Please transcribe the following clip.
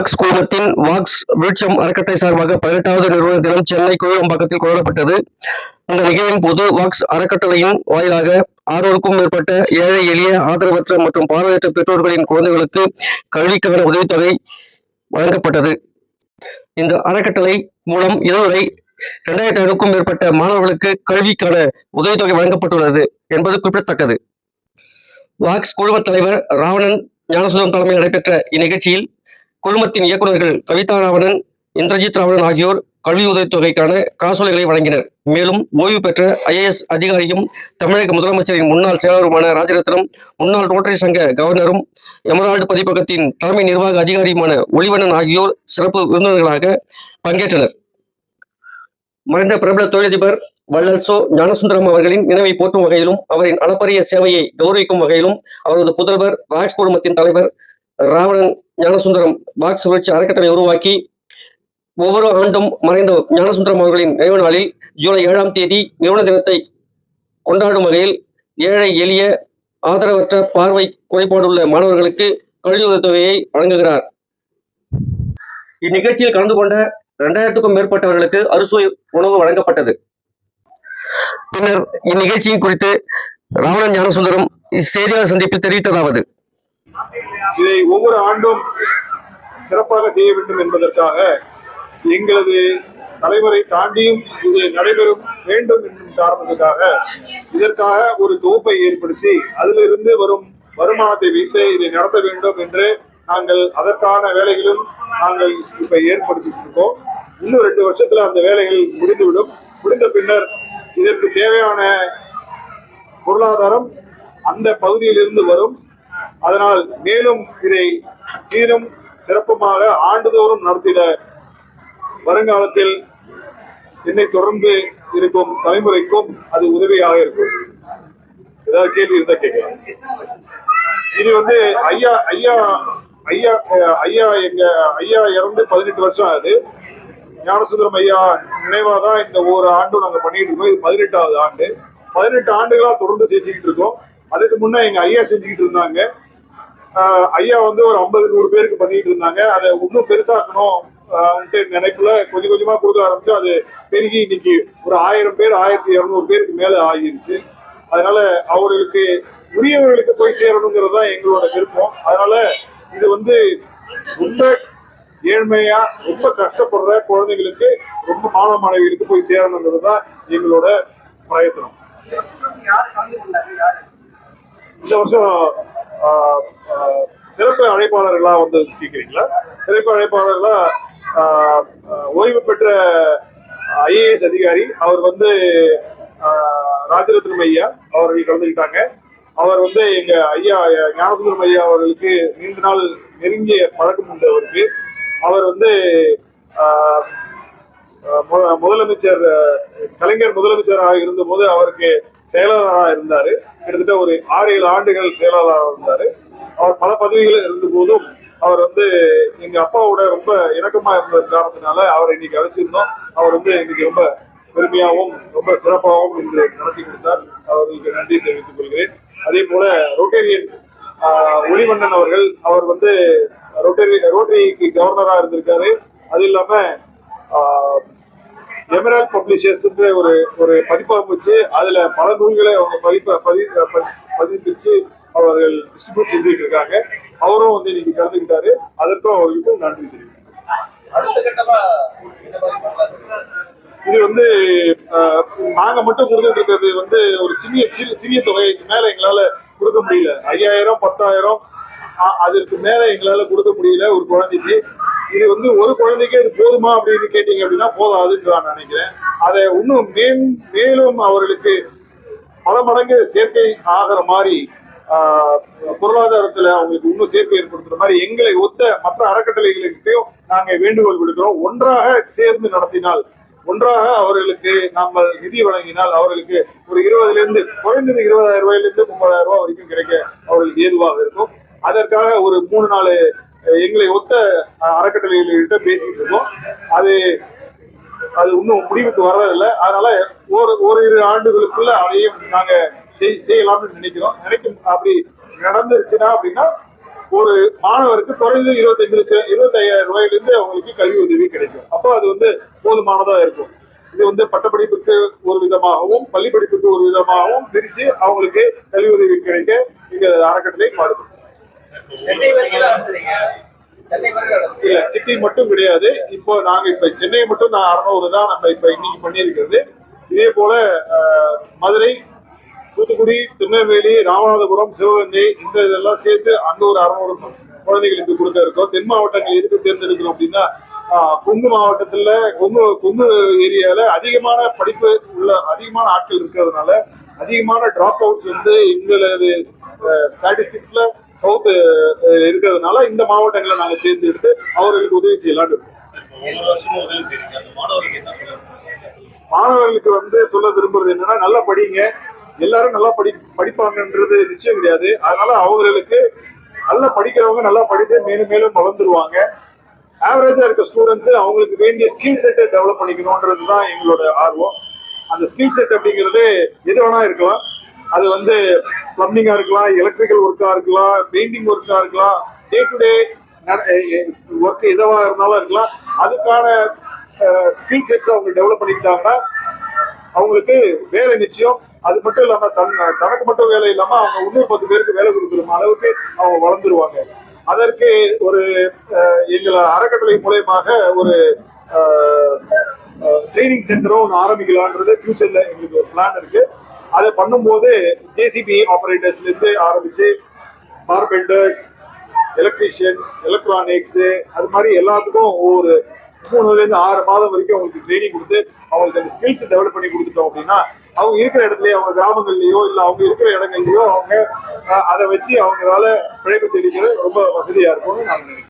Walks குழுமத்தின் walks விருட்சம் அறக்கட்டளை சார்பாக பதினெட்டாவது நிறுவன தினம் சென்னை கோயிலம்பாக்கத்தில் கொண்டாடப்பட்டது. அந்த நிகழ்வின் போது வாக்ஸ் அறக்கட்டளையின் வாயிலாக ஆறுவருக்கும் மேற்பட்ட ஏழை எளிய ஆதரவற்ற மற்றும் பார்வையற்ற பெற்றோர்களின் குழந்தைகளுக்கு கல்விக்கான உதவித்தொகை வழங்கப்பட்டது. இந்த அறக்கட்டளை மூலம் இதுவரை இரண்டாயிரத்தி ஐநூறுக்கும் மேற்பட்ட மாணவர்களுக்கு கல்விக்கான உதவித்தொகை வழங்கப்பட்டுள்ளது என்பது குறிப்பிடத்தக்கது. வாக்ஸ் குழுமத் தலைவர் ராவணன் ஞானசுந்தரம் தலைமையில் நடைபெற்ற இந்நிகழ்ச்சியில் குழுமத்தின் இயக்குநர்கள் கவிதா ராவணன் இந்திரஜித் ராவணன் ஆகியோர் கல்வி உதவித்தொகைக்கான காசோலைகளை வழங்கினர். மேலும் ஓய்வு பெற்ற ஐஏஎஸ் அதிகாரியும் தமிழக முதலமைச்சரின் முன்னாள் செயலருமான ராஜரத்னம் முன்னாள் ரோட்டரி சங்க கவர்னரும் எமரால்டு பதிப்பகத்தின் தலைமை நிர்வாக அதிகாரியுமான ஒளிவண்ணன் ஆகியோர் சிறப்பு விருந்தினர்களாக பங்கேற்றனர். மறைந்த பிரபல தொழிலதிபர் வள்ளல்சோ ஞானசுந்தரம் அவர்களின் நினைவை போற்றும் வகையிலும் அவரின் அளப்பரிய சேவையை கௌரவிக்கும் வகையிலும் அவரது புதல்வர் ராஜ் குழுமத்தின் தலைவர் ராவணன் ஞானசுந்தரம் பாக்ஸ் சுழற்சி அறக்கட்டளை உருவாக்கி ஒவ்வொரு ஆண்டும் மறைந்த ஞானசுந்தரம் அவர்களின் நினைவு நாளில் ஜூலை ஏழாம் தேதி நிறுவன தினத்தை கொண்டாடும் வகையில் ஏழை எளிய ஆதரவற்ற பார்வை குறைபாடுள்ள மாணவர்களுக்கு கல்வி உதவித்தொகையை வழங்குகிறார். இந்நிகழ்ச்சியில் கலந்து கொண்ட இரண்டாயிரத்துக்கும் மேற்பட்டவர்களுக்கு அறுசுவை உணவு வழங்கப்பட்டது. பின்னர் இந்நிகழ்ச்சியின் குறித்து ராவணன் ஞானசுந்தரம் செய்தியாளர் சந்திப்பில் தெரிவித்ததாவது. இதை ஒவ்வொரு ஆண்டும் சிறப்பாக செய்ய வேண்டும் என்பதற்காக எங்களது தலைவரை தாண்டியும் இது நடைபெறும் வேண்டும் என்னும் காரணத்துக்காக இதற்காக ஒரு தொகுப்பை ஏற்படுத்தி அதிலிருந்து வரும் வருமானத்தை வைத்து இதை நடத்த வேண்டும் என்று நாங்கள் அதற்கான வேலைகளும் நாங்கள் இப்ப ஏற்படுத்திட்டு இருக்கோம் இன்னும் ரெண்டு வருஷத்துல அந்த வேலைகள் முடிந்துவிடும். முடிந்த பின்னர் இதற்கு தேவையான பொருளாதாரம் அந்த பகுதியிலிருந்து வரும். அதனால் மேலும் இதை சீரும் சிறப்புமாக ஆண்டுதோறும் நடத்திட வருங்காலத்தில் என்னை தொடர்ந்து இருக்கும் தலைமுறைக்கும் அது உதவியாக இருக்கும். ஏதாவது கேள்வி இருந்தா கேட்கலாம். இது வந்து ஐயா ஐயா ஐயா ஐயா எங்க ஐயா இறந்து பதினெட்டு வருஷம் ஆகுது. ஞானசுந்தரம் ஐயா நினைவா தான் இந்த ஒரு ஆண்டும் நாங்க பண்ணிட்டு இருக்கோம். இது பதினெட்டாவது ஆண்டு. பதினெட்டு ஆண்டுகளா தொடர்ந்து செஞ்சுக்கிட்டு இருக்கோம். அதுக்கு முன்ன எங்க ஐயா செஞ்சுக்கிட்டு இருந்தாங்க. ஐயா வந்து ஒரு ஐம்பது நூறு பேருக்கு பண்ணிட்டு இருந்தாங்க. அதை இன்னும் பெருசாக்கணும் நினைப்புல கொஞ்சம் கொஞ்சமா கொடுக்க ஆரம்பிச்சு அது பெருகி இன்னைக்கு ஒரு ஆயிரம் பேர் ஆயிரத்தி இருநூறு பேருக்கு மேல ஆகிருச்சு. அதனால அவர்களுக்கு உரியவர்களுக்கு போய் சேரணுங்கிறது தான் எங்களோட விருப்பம். அதனால இது வந்து ரொம்ப ஏழ்மையா ரொம்ப கஷ்டப்படுற குழந்தைகளுக்கு ரொம்ப மாணவ மாணவிகளுக்கு போய் சேரணுங்கிறது தான் எங்களோட பிரயத்தனம். இந்த வருஷம் சிறப்பு அழைப்பாளர்களா வந்து கேக்குறீங்களா சிறப்பு அழைப்பாளர்களா ஓய்வு பெற்ற ஐஏஎஸ் அதிகாரி அவர் வந்து ராஜரத்னம் ஐயா அவர்கள் கலந்துக்கிட்டாங்க. அவர் வந்து எங்க ஐயா ஞானசுந்தரம் ஐயா அவர்களுக்கு நீண்ட நாள் நெருங்கிய பழக்கம் உண்டு அவருக்கு. அவர் வந்து முதலமைச்சர் கலைஞர் முதலமைச்சராக இருந்தபோது அவருக்கு செயலாளராக இருந்தார். கிட்டத்தட்ட ஒரு ஆறு ஏழு ஆண்டுகள் செயலாளராக இருந்தார். அவர் பல பதவிகளில் இருந்த போதும் அவர் வந்து எங்க அப்பாவோட ரொம்ப இணக்கமா இருந்த காரணத்தினால அவரை இன்னைக்கு அழைச்சிருந்தோம். அவர் வந்து இன்னைக்கு ரொம்ப பெருமையாகவும் ரொம்ப சிறப்பாகவும் இன்று நடத்தி கொடுத்தார். அவர்களுக்கு நன்றி தெரிவித்துக் கொள்கிறேன். அதே போல ரோட்டேரியன் ஆஹ், ஒளிவண்ணன் அவர்கள் அவர் வந்து ரோட்டரி ரோட்டரிக்கு கவர்னரா இருந்திருக்காரு. அது இல்லாம எமரால் பப்ளிஷர்ஸ்ன்ற ஒரு ஒரு பதிப்பகம் வச்சு அதுல பல நூல்களை அவங்க பதிப்ப பதி பதிப்பிச்சு அவர்கள் டிஸ்ட்ரிபியூட் செஞ்சுட்டு இருக்காங்க. அவரும் வந்து இன்னைக்கு கலந்துக்கிட்டாரு. அதற்கும் அவர்களுக்கு நன்றி தெரிவிக்கிறேன். இது வந்து நாங்க மட்டும் கொடுத்துட்டு இருக்கிறது வந்து ஒரு சிறிய சிறிய சிறிய தொகைக்கு மேல எங்களால கொடுக்க முடியல. ஐயாயிரம் பத்தாயிரம் அதற்கு மேல எங்களால கொடுக்க முடியல ஒரு குழந்தைக்கு. இது வந்து ஒரு குழந்தைக்கு இது போதுமா அப்படின்னு கேட்டீங்க அப்படின்னா போதாதுன்னு நான் நினைக்கிறேன். அதை இன்னும் மேம் மேலும் அவர்களுக்கு பல மடங்கு சேர்க்கை ஆகிற மாதிரி பொருளாதாரத்துல அவங்களுக்கு இன்னும் சேர்க்கை ஏற்படுத்துற மாதிரி எங்களை ஒத்த மற்ற அறக்கட்டளைகளுக்கிட்டையும் நாங்க வேண்டுகோள் விடுக்கிறோம். ஒன்றாக சேர்ந்து நடத்தினால் ஒன்றாக அவர்களுக்கு நாம் நிதி வழங்கினால் அவர்களுக்கு ஒரு இருபதுல இருந்து குறைந்தது இருபதாயிரம் ரூபாயிலிருந்து முப்பதாயிரம் ரூபாய் வரைக்கும் கிடைக்க அவர்களுக்கு ஏதுவாக இருக்கும். அதற்காக ஒரு மூணு நாலு எங்களை ஒத்த அறக்கட்டளைகள்கிட்ட பேசிக்கிட்டு இருக்கோம். அது அது இன்னும் முடிவுக்கு வர்றதில்ல. அதனால ஒரு ஓரிரு ஆண்டுகளுக்குள்ள அதையும் நாங்க செய்- செய்யலாம்னு நினைக்கிறோம். நினைக்கும் அப்படி நடந்துருச்சுன்னா அப்படின்னா ஒரு மாணவருக்கு குறைந்தது இருபத்தஞ்சு லட்சம் இருபத்தையாயிரம் ரூபாயிலிருந்து அவங்களுக்கு கல்வி உதவி கிடைக்கும். அப்போ அது வந்து போதுமானதா இருக்கும். இது வந்து பட்டப்படிப்புக்கு ஒரு விதமாகவும் பள்ளி படிப்புக்கு ஒரு விதமாகவும் பிரிச்சு அவங்களுக்கு கல்வி உதவி கிடைக்க இங்க அறக்கட்டளை பாடுபடும். இல்ல சிட்டி மட்டும் கிடையாது. இப்போ நாங்க இப்ப சென்னை மட்டும் நான் அறநூறு தான் நம்ம இப்ப இன்னைக்கு பண்ணியிருக்கிறது. இதே போல அஹ், மதுரை தூத்துக்குடி திருநெல்வேலி ராமநாதபுரம் சிவகங்கை இந்த இதெல்லாம் சேர்த்து அங்க ஒரு அறநூறு குழந்தைகளுக்கு கொடுக்க இருக்கோம் தென் மாவட்டங்கள் எதுக்கு தேர்ந்தெடுக்கிறோம் அப்படின்னா கொங்கு மாவட்டத்துல கொங்கு கொங்கு ஏரியால அதிகமான படிப்பு உள்ள அதிகமான ஆட்கள் இருக்கிறதுனால அதிகமான டிராப் அவுட்ஸ் வந்து எங்களது ஸ்டாட்டிஸ்டிக்ஸ்ல சவுத் இருக்கிறதுனால இந்த மாவட்டங்களை நாங்க தேர்ந்தெடுத்து அவர்களுக்கு உதவி செய்யலாம்னு மாணவர்களுக்கு வந்து சொல்ல விரும்புறது என்னன்னா நல்லா படிங்க. எல்லாரும் நல்லா படி படிப்பாங்கன்றது நிச்சயம் கிடையாது. அதனால அவங்களுக்கு நல்லா படிக்கிறவங்க நல்லா படிச்சு மேலும் மேலும் வளர்ந்துருவாங்க. ஆவரேஜா இருக்க ஸ்டூடெண்ட்ஸ் அவங்களுக்கு வேண்டிய ஸ்கில் செட்டை டெவலப் பண்ணிக்கணுன்றது தான் எங்களோட ஆர்வம். அந்த ஸ்கில் செட் அப்படிங்கிறது எது வேணா இருக்கலாம். அது வந்து பிளம்பிங்கா இருக்கலாம் எலக்ட்ரிக்கல் ஒர்க்கா இருக்கலாம் பெயிண்டிங் ஒர்க்கா இருக்கலாம் டே டு டே ஒர்க் எதுவா இருந்தாலும் இருக்கலாம். அதுக்கான ஸ்கில் செட்ஸ் அவங்க டெவலப் பண்ணிக்கிட்டாங்கன்னா அவங்களுக்கு வேலை நிச்சயம். அது மட்டும் இல்லாம தன் தனக்கு மட்டும் வேலை இல்லாம அவங்க இன்னொரு பத்து பேருக்கு வேலை கொடுக்குற அளவுக்கு அவங்க வளர்ந்துருவாங்க. அதற்கு ஒரு எங்களை அறக்கட்டளை மூலயமாக ஒரு ட்ரைனிங் சென்டரும் ஒன்று ஆரம்பிக்கலான்றது ஃபியூச்சர்ல எங்களுக்கு ஒரு பிளான் இருக்கு. அதை பண்ணும்போது ஜேசிபி ஆபரேட்டர்ஸ்ல இருந்து ஆரம்பிச்சு கார்பெண்டர்ஸ் எலக்ட்ரீஷியன் எலக்ட்ரானிக்ஸ் அது மாதிரி எல்லாத்துக்கும் ஒவ்வொரு மூணுலேருந்து ஆறு மாதம் வரைக்கும் அவங்களுக்கு ட்ரைனிங் கொடுத்து அவங்களுக்கு அந்த ஸ்கில்ஸ் டெவலப் பண்ணி கொடுத்துட்டோம் அப்படின்னா அவங்க இருக்கிற இடத்துலயே அவங்க கிராமங்கள்லயோ இல்லை அவங்க இருக்கிற இடங்கள்லயோ அவங்க அதை வச்சு அவங்களால பிழைப்பு தெரிவிக்கிறது ரொம்ப வசதியா இருக்கும்னு நான் நினைக்கிறேன்.